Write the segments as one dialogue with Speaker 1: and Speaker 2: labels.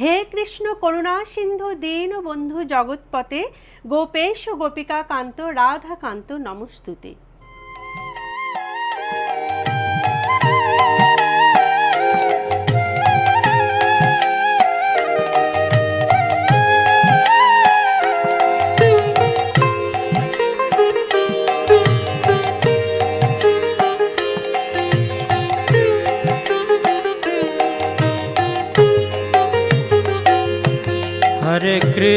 Speaker 1: হে কৃষ্ণ করুণা সিন্ধু দীন বন্ধু জগৎপতে গোপেশ গোপিকা কান্ত কান্ত নমস্তুতে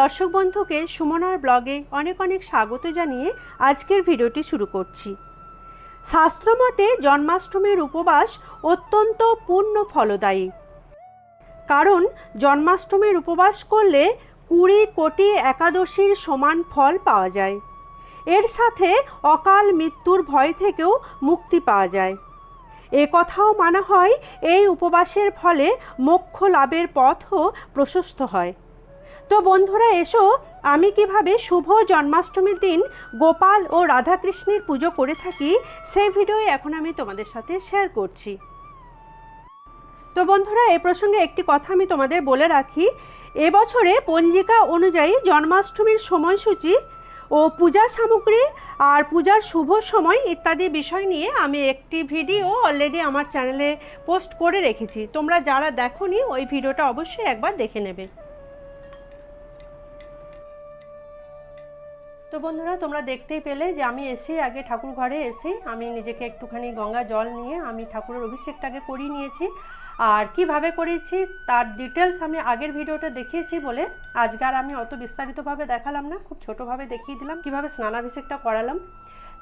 Speaker 1: দর্শক বন্ধুকে সুমনার ব্লগে অনেক অনেক স্বাগত জানিয়ে আজকের ভিডিওটি শুরু করছি শাস্ত্রমতে জন্মাষ্টমীর উপবাস অত্যন্ত পূর্ণ ফলদায়ী কারণ জন্মাষ্টমীর উপবাস করলে কুড়ি কোটি একাদশীর সমান ফল পাওয়া যায় এর সাথে অকাল মৃত্যুর ভয় থেকেও মুক্তি পাওয়া যায় এ কথাও মানা হয় এই উপবাসের ফলে মোক্ষ লাভের পথও প্রশস্ত হয় তো বন্ধুরা এসো আমি কিভাবে শুভ জন্মাষ্টমীর দিন গোপাল ও রাধাকৃষ্ণের পুজো করে থাকি সেই ভিডিও এখন আমি তোমাদের সাথে শেয়ার করছি তো বন্ধুরা এ প্রসঙ্গে একটি কথা আমি তোমাদের বলে রাখি এবছরে পঞ্জিকা অনুযায়ী জন্মাষ্টমীর সময়সূচি ও পূজা সামগ্রী আর পূজার শুভ সময় ইত্যাদি বিষয় নিয়ে আমি একটি ভিডিও অলরেডি আমার চ্যানেলে পোস্ট করে রেখেছি তোমরা যারা দেখো ওই ভিডিওটা অবশ্যই একবার দেখে নেবে তো বন্ধুরা তোমরা দেখতেই পেলে যে আমি এসে আগে ঠাকুর ঘরে এসে আমি নিজেকে একটুখানি গঙ্গা জল নিয়ে আমি ঠাকুরের অভিষেকটাকে করিয়ে নিয়েছি আর কিভাবে করেছি তার ডিটেলস আমি আগের ভিডিওটা দেখিয়েছি বলে আজকে আর আমি অত বিস্তারিতভাবে দেখালাম না খুব ছোটোভাবে দেখিয়ে দিলাম কীভাবে স্নানাভিষেকটা করালাম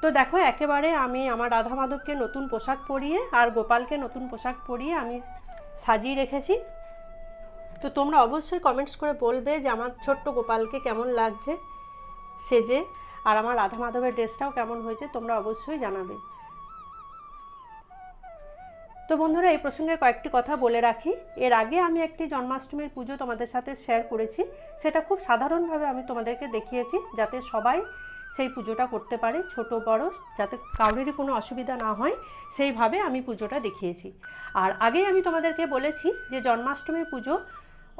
Speaker 1: তো দেখো একেবারে আমি আমার রাধা মাধবকে নতুন পোশাক পরিয়ে আর গোপালকে নতুন পোশাক পরিয়ে আমি সাজিয়ে রেখেছি তো তোমরা অবশ্যই কমেন্টস করে বলবে যে আমার ছোট্ট গোপালকে কেমন লাগছে সেজে আর আমার রাধা মাধবের ড্রেসটাও কেমন হয়েছে তোমরা অবশ্যই জানাবে তো বন্ধুরা এই প্রসঙ্গে কয়েকটি কথা বলে রাখি এর আগে আমি একটি জন্মাষ্টমীর পুজো তোমাদের সাথে শেয়ার করেছি সেটা খুব সাধারণভাবে আমি তোমাদেরকে দেখিয়েছি যাতে সবাই সেই পুজোটা করতে পারে ছোট বড় যাতে কাউরেরই কোনো অসুবিধা না হয় সেইভাবে আমি পুজোটা দেখিয়েছি আর আগেই আমি তোমাদেরকে বলেছি যে জন্মাষ্টমীর পুজো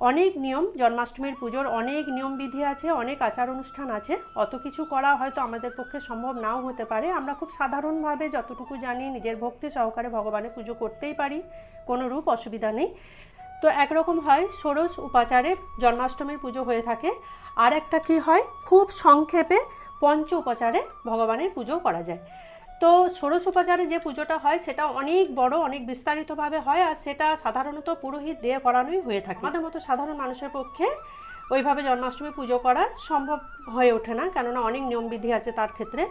Speaker 1: অনেক নিয়ম জন্মাষ্টমীর পুজোর অনেক নিয়মবিধি আছে অনেক আচার অনুষ্ঠান আছে অত কিছু করা হয়তো আমাদের পক্ষে সম্ভব নাও হতে পারে আমরা খুব সাধারণভাবে যতটুকু জানি নিজের ভক্তি সহকারে ভগবানের পুজো করতেই পারি কোনো রূপ অসুবিধা নেই তো একরকম হয় ষোড়শ উপাচারে জন্মাষ্টমীর পুজো হয়ে থাকে আর একটা কি হয় খুব সংক্ষেপে পঞ্চ উপাচারে ভগবানের পুজো করা যায় তো ষোড়শ উপাচারে যে পুজোটা হয় সেটা অনেক বড় অনেক বিস্তারিতভাবে হয় আর সেটা সাধারণত পুরোহিত দিয়ে করানোই হয়ে থাকে আমাদের মতো সাধারণ মানুষের পক্ষে ওইভাবে জন্মাষ্টমী পুজো করা সম্ভব হয়ে ওঠে না কেননা অনেক নিয়মবিধি আছে তার ক্ষেত্রে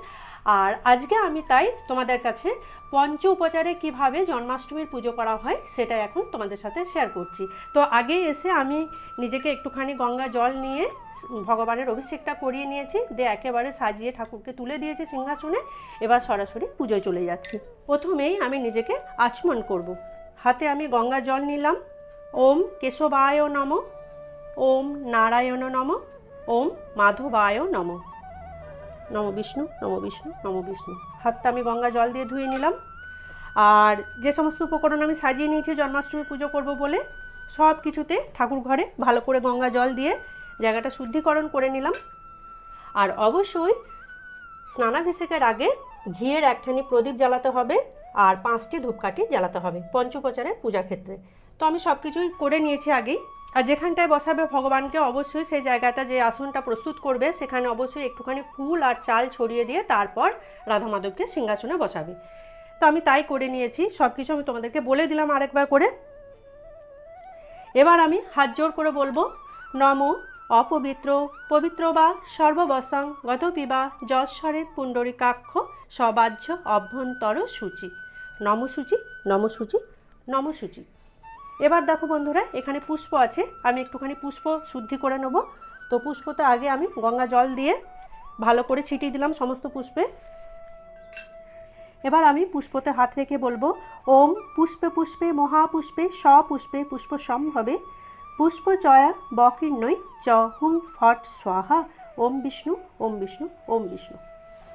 Speaker 1: আর আজকে আমি তাই তোমাদের কাছে পঞ্চ উপচারে কীভাবে জন্মাষ্টমীর পুজো করা হয় সেটা এখন তোমাদের সাথে শেয়ার করছি তো আগে এসে আমি নিজেকে একটুখানি গঙ্গা জল নিয়ে ভগবানের অভিষেকটা করিয়ে নিয়েছি দিয়ে একেবারে সাজিয়ে ঠাকুরকে তুলে দিয়েছি সিংহাসনে এবার সরাসরি পুজোয় চলে যাচ্ছি প্রথমেই আমি নিজেকে আচমন করব। হাতে আমি গঙ্গা জল নিলাম ওম কেশবায় নম ওম নারায়ণ নম ওম মাধবায় নম নম বিষ্ণু নম বিষ্ণু নম বিষ্ণু হাতটা আমি গঙ্গা জল দিয়ে ধুয়ে নিলাম আর যে সমস্ত উপকরণ আমি সাজিয়ে নিয়েছি জন্মাষ্টমী পুজো করব বলে সব কিছুতে ঠাকুর ঘরে ভালো করে গঙ্গা জল দিয়ে জায়গাটা শুদ্ধিকরণ করে নিলাম আর অবশ্যই স্নানাভিষেকের আগে ঘিয়ের একখানি প্রদীপ জ্বালাতে হবে আর পাঁচটি ধূপকাঠি জ্বালাতে হবে পঞ্চপ্রচারে পূজা ক্ষেত্রে তো আমি সব কিছুই করে নিয়েছি আগেই আর যেখানটায় বসাবে ভগবানকে অবশ্যই সেই জায়গাটা যে আসনটা প্রস্তুত করবে সেখানে অবশ্যই একটুখানি ফুল আর চাল ছড়িয়ে দিয়ে তারপর রাধা মাধবকে সিংহাসনে বসাবে তো আমি তাই করে নিয়েছি সব কিছু আমি তোমাদেরকে বলে দিলাম আরেকবার করে এবার আমি হাত জোর করে বলবো নম অপবিত্র পবিত্র বা সর্ববসং গতপি যশ্বরে পুণ্ডরী পুণ্ডরিকাক্ষ সবাহ্য অভ্যন্তর সূচি নমসূচি নমসূচি নমসূচি এবার দেখো বন্ধুরা এখানে পুষ্প আছে আমি একটুখানি পুষ্প শুদ্ধি করে নেব তো পুষ্পতে আগে আমি গঙ্গা জল দিয়ে ভালো করে ছিটিয়ে দিলাম সমস্ত পুষ্পে এবার আমি পুষ্পতে হাত রেখে বলবো ওম পুষ্পে পুষ্পে মহাপুষ্পে স্বপুষ্পে পুষ্প সম্ভবে পুষ্প চয়া বকির্ণই চ হুম ফট স্বাহা ওম বিষ্ণু ওম বিষ্ণু ওম বিষ্ণু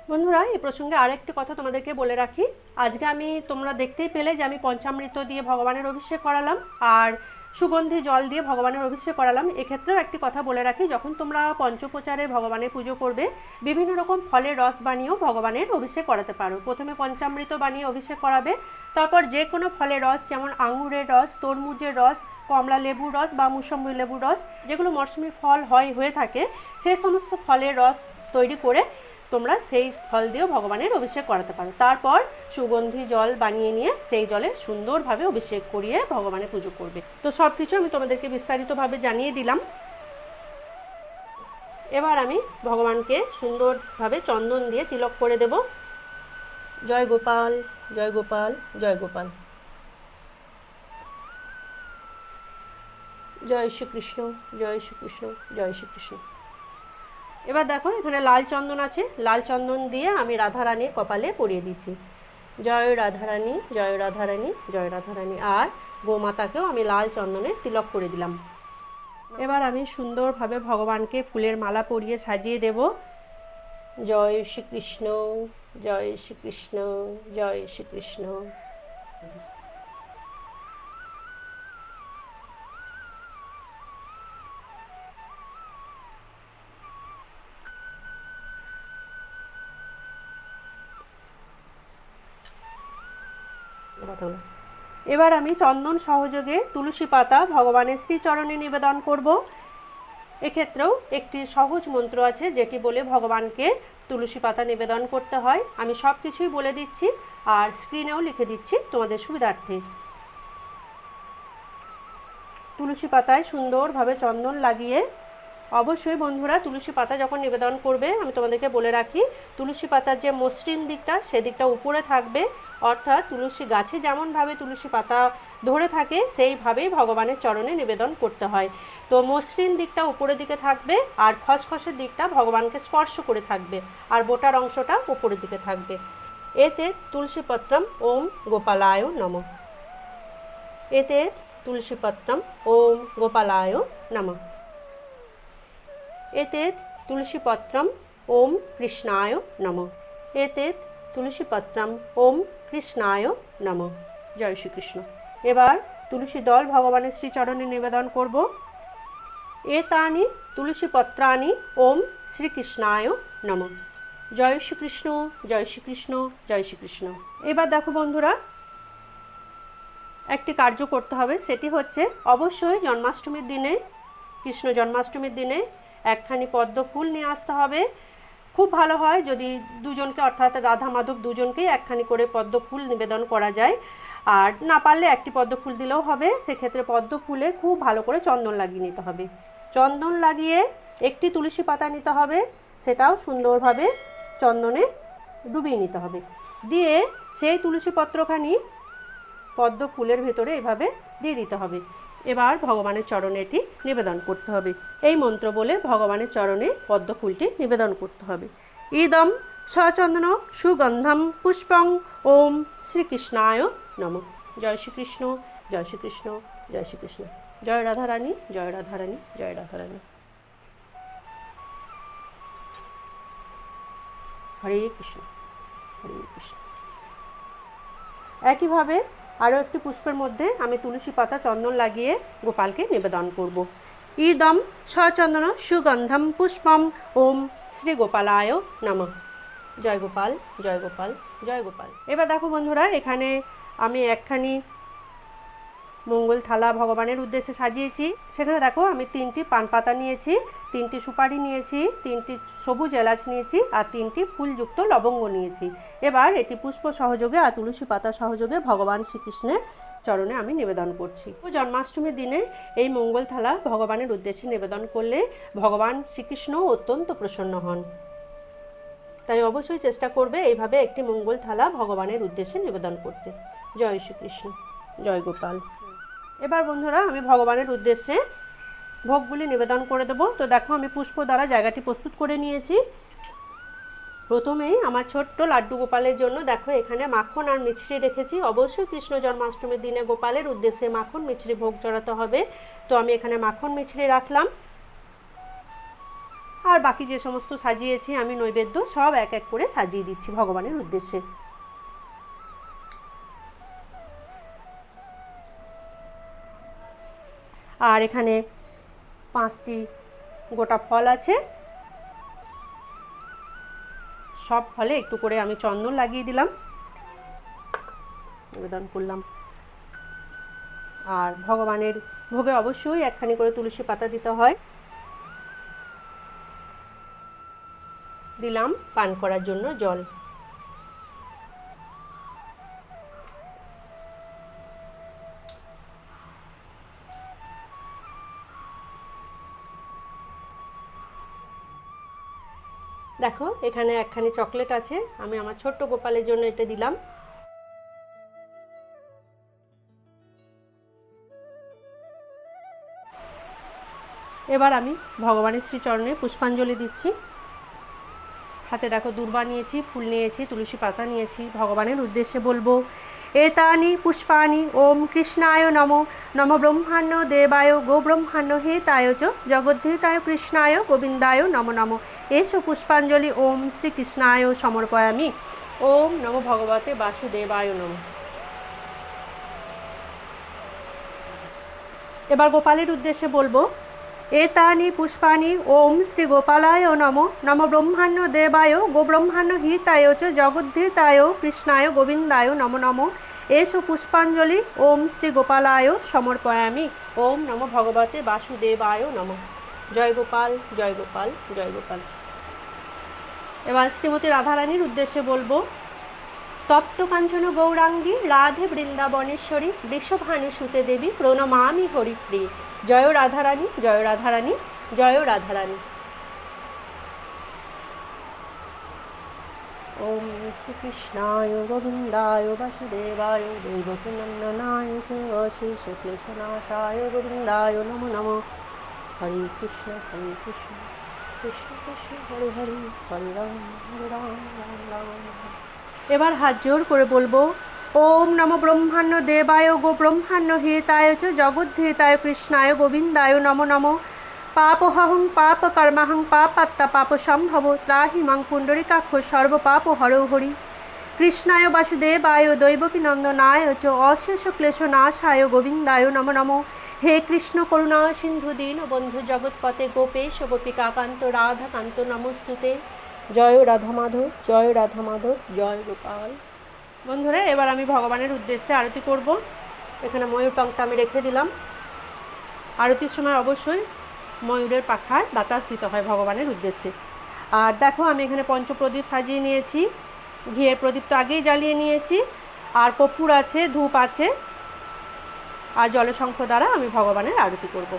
Speaker 1: বন্ধুরা এই প্রসঙ্গে আরেকটি কথা তোমাদেরকে বলে রাখি আজকে আমি তোমরা দেখতেই পেলে যে আমি পঞ্চামৃত দিয়ে ভগবানের অভিষেক করালাম আর সুগন্ধি জল দিয়ে ভগবানের অভিষেক করালাম এক্ষেত্রেও একটি কথা বলে রাখি যখন তোমরা পঞ্চপ্রচারে ভগবানের পুজো করবে বিভিন্ন রকম ফলের রস বানিয়েও ভগবানের অভিষেক করাতে পারো প্রথমে পঞ্চামৃত বানিয়ে অভিষেক করাবে তারপর যে কোনো ফলের রস যেমন আঙুরের রস তরমুজের রস কমলা লেবুর রস বা মুসম্বি লেবুর রস যেগুলো মরশুমি ফল হয় হয়ে থাকে সে সমস্ত ফলের রস তৈরি করে তোমরা সেই ফল দিয়েও ভগবানের অভিষেক করাতে পারো তারপর সুগন্ধি জল বানিয়ে নিয়ে সেই জলে সুন্দরভাবে অভিষেক করিয়ে ভগবানের পুজো করবে তো সব কিছু আমি তোমাদেরকে বিস্তারিতভাবে জানিয়ে দিলাম এবার আমি ভগবানকে সুন্দরভাবে চন্দন দিয়ে তিলক করে দেব জয় গোপাল জয় গোপাল জয় গোপাল জয় শ্রীকৃষ্ণ জয় শ্রীকৃষ্ণ জয় শ্রীকৃষ্ণ এবার দেখো এখানে লাল চন্দন আছে লাল চন্দন দিয়ে আমি রাধারানীর কপালে পরিয়ে দিচ্ছি জয় রাধারানী জয় রাধারানী জয় রাধারানী আর গোমাতাকেও আমি লাল চন্দনের তিলক করে দিলাম এবার আমি সুন্দরভাবে ভগবানকে ফুলের মালা পরিয়ে সাজিয়ে দেব জয় শ্রীকৃষ্ণ জয় শ্রীকৃষ্ণ জয় শ্রীকৃষ্ণ কথাগুলো এবার আমি চন্দন সহযোগে তুলসী পাতা ভগবানের শ্রীচরণে নিবেদন করব এক্ষেত্রেও একটি সহজ মন্ত্র আছে যেটি বলে ভগবানকে তুলসী পাতা নিবেদন করতে হয় আমি সব কিছুই বলে দিচ্ছি আর স্ক্রিনেও লিখে দিচ্ছি তোমাদের সুবিধার্থে তুলসী পাতায় সুন্দরভাবে চন্দন লাগিয়ে অবশ্যই বন্ধুরা তুলসী পাতা যখন নিবেদন করবে আমি তোমাদেরকে বলে রাখি তুলসী পাতার যে মসৃণ দিকটা সেদিকটা উপরে থাকবে অর্থাৎ তুলসী গাছে যেমনভাবে তুলসী পাতা ধরে থাকে সেইভাবেই ভগবানের চরণে নিবেদন করতে হয় তো মসৃণ দিকটা উপরের দিকে থাকবে আর খসখসের দিকটা ভগবানকে স্পর্শ করে থাকবে আর বোটার অংশটা উপরের দিকে থাকবে এতে পত্রম ওম গোপালায় নম এতে পত্রম ওম গোপালায় নমঃ এতে তুলসীপত্রম ওম কৃষ্ণায় নম এতে তুলসীপত্রম ওম কৃষ্ণায় নম জয় শ্রীকৃষ্ণ এবার তুলসী দল ভগবানের শ্রীচরণে নিবেদন করব এতানি তুলসীপত্রানি ওম শ্রীকৃষ্ণায় নম জয় শ্রীকৃষ্ণ জয় শ্রীকৃষ্ণ জয় শ্রীকৃষ্ণ এবার দেখো বন্ধুরা একটি কার্য করতে হবে সেটি হচ্ছে অবশ্যই জন্মাষ্টমীর দিনে কৃষ্ণ জন্মাষ্টমীর দিনে একখানি পদ্ম ফুল নিয়ে আসতে হবে খুব ভালো হয় যদি দুজনকে অর্থাৎ রাধা মাধব দুজনকেই একখানি করে পদ্ম ফুল নিবেদন করা যায় আর না পারলে একটি পদ্ম ফুল দিলেও হবে সেক্ষেত্রে পদ্ম ফুলে খুব ভালো করে চন্দন লাগিয়ে নিতে হবে চন্দন লাগিয়ে একটি তুলসী পাতা নিতে হবে সেটাও সুন্দরভাবে চন্দনে ডুবিয়ে নিতে হবে দিয়ে সেই তুলসী পত্রখানি পদ্ম ফুলের ভেতরে এভাবে দিয়ে দিতে হবে এবার ভগবানের চরণে এটি নিবেদন করতে হবে এই মন্ত্র বলে ভগবানের চরণে পদ্ম ফুলটি নিবেদন করতে হবে ইদম সচন্দন সুগন্ধম পুষ্পং ওম শ্রীকৃষ্ণায় নম জয় শ্রীকৃষ্ণ জয় শ্রীকৃষ্ণ জয় শ্রীকৃষ্ণ জয় রাধারানী জয় রাধারানী জয় রাধারানী হরে কৃষ্ণ হরে কৃষ্ণ একইভাবে আরও একটি পুষ্পের মধ্যে আমি তুলসী পাতা চন্দন লাগিয়ে গোপালকে নিবেদন করব ইদম সচন্দন সুগন্ধম পুষ্পম ওম শ্রী গোপালায় নাম জয় গোপাল জয় গোপাল জয় গোপাল এবার দেখো বন্ধুরা এখানে আমি একখানি মঙ্গল থালা ভগবানের উদ্দেশ্যে সাজিয়েছি সেখানে দেখো আমি তিনটি পান পাতা নিয়েছি তিনটি সুপারি নিয়েছি তিনটি সবুজ এলাচ নিয়েছি আর তিনটি ফুলযুক্ত লবঙ্গ নিয়েছি এবার এটি পুষ্প সহযোগে আর তুলসী পাতা সহযোগে ভগবান শ্রীকৃষ্ণের চরণে আমি নিবেদন করছি জন্মাষ্টমীর দিনে এই মঙ্গল থালা ভগবানের উদ্দেশ্যে নিবেদন করলে ভগবান শ্রীকৃষ্ণ অত্যন্ত প্রসন্ন হন তাই অবশ্যই চেষ্টা করবে এইভাবে একটি মঙ্গল থালা ভগবানের উদ্দেশ্যে নিবেদন করতে জয় শ্রীকৃষ্ণ জয় গোপাল এবার বন্ধুরা আমি ভগবানের উদ্দেশ্যে ভোগগুলি নিবেদন করে দেবো তো দেখো আমি পুষ্প দ্বারা জায়গাটি প্রস্তুত করে নিয়েছি প্রথমেই আমার ছোট্ট লাড্ডু গোপালের জন্য দেখো এখানে মাখন আর মিছরি রেখেছি অবশ্যই কৃষ্ণ জন্মাষ্টমীর দিনে গোপালের উদ্দেশ্যে মাখন মিছরি ভোগ চড়াতে হবে তো আমি এখানে মাখন মিছরি রাখলাম আর বাকি যে সমস্ত সাজিয়েছি আমি নৈবেদ্য সব এক এক করে সাজিয়ে দিচ্ছি ভগবানের উদ্দেশ্যে আর এখানে পাঁচটি গোটা ফল আছে সব ফলে একটু করে আমি চন্দন লাগিয়ে দিলাম নিবেদন করলাম আর ভগবানের ভোগে অবশ্যই একখানি করে তুলসী পাতা দিতে হয় দিলাম পান করার জন্য জল দেখো এখানে একখানি চকলেট আছে আমি আমার ছোট্ট গোপালের জন্য এটা দিলাম এবার আমি ভগবানের শ্রীচরণে পুষ্পাঞ্জলি দিচ্ছি হাতে দেখো দূর্বা নিয়েছি ফুল নিয়েছি তুলসী পাতা নিয়েছি ভগবানের উদ্দেশ্যে বলবো এতানি পুষ্পাণি ওম কৃষ্ণায় নম নম ব্রহ্মাণ্য দেবায় গোব্রহ্মাণ্য তায় চ জগদ্ধেতায় কৃষ্ণায় গোবিন্দায় নম নম এসো পুষ্পাঞ্জলি ওম শ্রীকৃষ্ণায় সমর্পয়ামি ওম নম ভগবতে বাসুদেবায় নম এবার গোপালের উদ্দেশ্যে বলবো এতানি পুষ্পাণি ওম শ্রী গোপালায় নম নম ব্রহ্মাণ্য দেবায় গোব্রহ্মাণ্য হিতায় চ জগদ্ধিতায় কৃষ্ণায় গোবিন্দায় নম নম এসো পুষ্পাঞ্জলি ওম শ্রী গোপালায় সমর্পয়ামি ওম নম ভগবতে বাসুদেবায় নম জয় গোপাল জয় গোপাল জয় গোপাল এবার শ্রীমতী রাধারানীর উদ্দেশ্যে বলবো তপ্ত কাঞ্চন গৌরাঙ্গী রাধে বৃন্দাবনেশ্বরী বৃষভানু সুতে দেবী প্রণমামি হরিপ্রী জয় রাধারানী জয় রাধারানী জয় রাধারানী ওম শ্রীকৃষ্ণায় গোবিন্দায় বাসুদেবায় দেবকনন্দনায় চ শ্রীশুক্লেশনাশায় গোবিন্দায় নমো নমো হরে কৃষ্ণ হরে কৃষ্ণ কৃষ্ণ কৃষ্ণ হরে হরে হরে রাম হরে রাম রাম রাম এবার হাত জোর করে বলবো ওম নম ব্রহ্মাণ্য দেবায় গো ব্রহ্মাণ্য হেতায় চ জগদ্ধেতায় কৃষ্ণায় গোবিন্দায় নম নম পাপহং পাপ কর্মাহং পাপ আত্মা পাপ সম্ভব ত্রাহিমাং পুণ্ডরিকাক্ষ সর্বপাপ হর হরি কৃষ্ণায় বাসুদেবায় নন্দনায় চ অশেষ ক্লেশ নাশায় গোবিন্দায় নম নম হে কৃষ্ণ করুণা সিন্ধু দীন বন্ধু জগৎপতে গোপেশ গোপিকাকান্ত রাধাকান্ত নমস্তুতে জয় রাধা মাধব জয় রাধা মাধব জয় গোপাল বন্ধুরা এবার আমি ভগবানের উদ্দেশ্যে আরতি করব এখানে ময়ূর পাংটা আমি রেখে দিলাম আরতির সময় অবশ্যই ময়ূরের পাখার বাতাস দিতে হয় ভগবানের উদ্দেশ্যে আর দেখো আমি এখানে পঞ্চপ্রদীপ সাজিয়ে নিয়েছি ঘিয়ের প্রদীপ তো আগেই জ্বালিয়ে নিয়েছি আর কপুর আছে ধূপ আছে আর জলশঙ্খ দ্বারা আমি ভগবানের আরতি করব।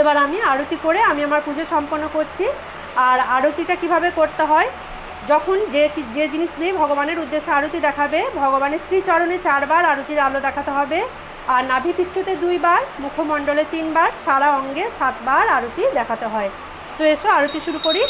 Speaker 1: এবার আমি আরতি করে আমি আমার পুজো সম্পন্ন করছি আর আরতিটা কিভাবে করতে হয় যখন যে যে জিনিস নিয়ে ভগবানের উদ্দেশ্যে আরতি দেখাবে ভগবানের শ্রীচরণে চারবার আরতির আলো দেখাতে হবে আর নাভিপৃষ্ঠতে দুইবার মুখমণ্ডলে তিনবার সারা অঙ্গে সাতবার আরতি দেখাতে হয় তো এসো আরতি শুরু করি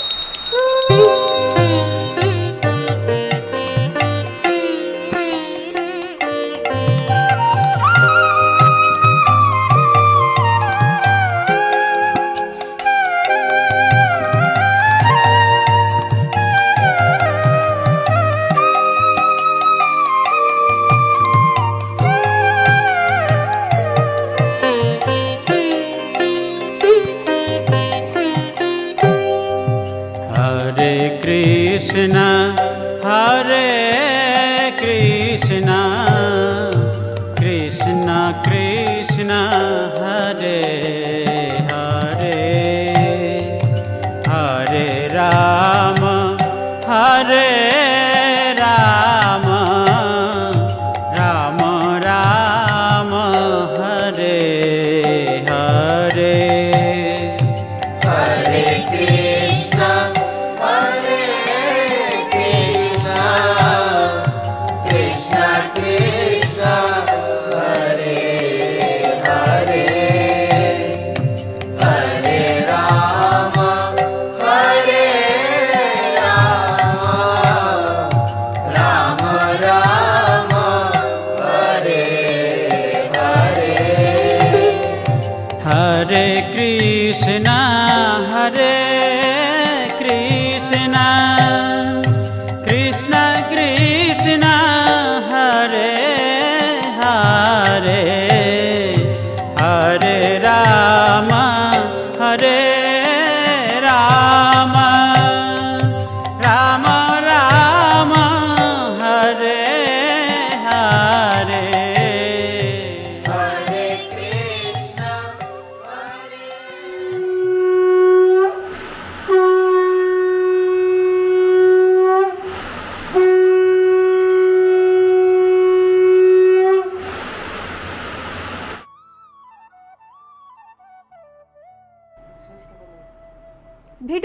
Speaker 2: Krishna Hare Krishna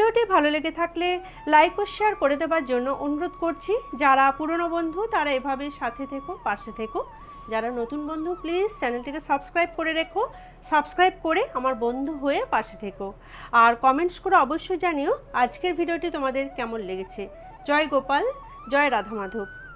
Speaker 1: ভিডিওটি ভালো লেগে থাকলে লাইক ও শেয়ার করে দেবার জন্য অনুরোধ করছি যারা পুরনো বন্ধু তারা এভাবে সাথে থেকো পাশে থেকো যারা নতুন বন্ধু প্লিজ চ্যানেলটিকে সাবস্ক্রাইব করে রেখো সাবস্ক্রাইব করে আমার বন্ধু হয়ে পাশে থেকো আর কমেন্টস করে অবশ্যই জানিও আজকের ভিডিওটি তোমাদের কেমন লেগেছে জয় গোপাল জয় রাধা মাধব